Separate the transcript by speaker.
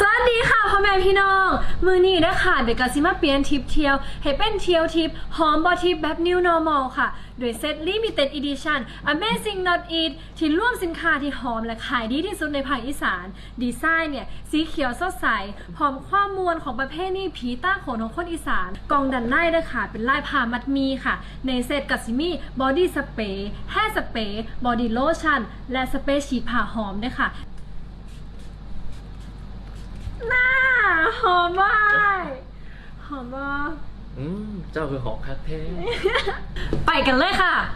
Speaker 1: สวัสดีค่ะพ่อแม่พี่น้อง มือนี้นะคะเด็กกสิมาเปลี่ยนทริปเที่ยวให้เป็นเที่ยวทริปหอมบอทิปแบบ New Normal ค่ะ โดยเซต Limited Edition Amazing Not Eat ที่ร่วมสินค้าที่หอมและขายดีที่สุดในภาคอีสาน ดีไซน์เนี่ย สีเขียวสดใสพร้อมความมวลของประเภทนี้ผีต้าโขนของคนอีสาน กองดันไล่ด้วยค่ะเป็นลายผ้ามัดมีค่ะ ในเซตกัสิมีบอดี้สเปรย์แฮร์สเปรย์บอดี้โลชั่นและสเปรย์ฉีดผ้าหอมด้วยค่ะ น่า หอมมากหอมมาก
Speaker 2: อืมเจ้าคือหอมคักแท้
Speaker 1: ไปกันเลยค่ะ
Speaker 2: ไ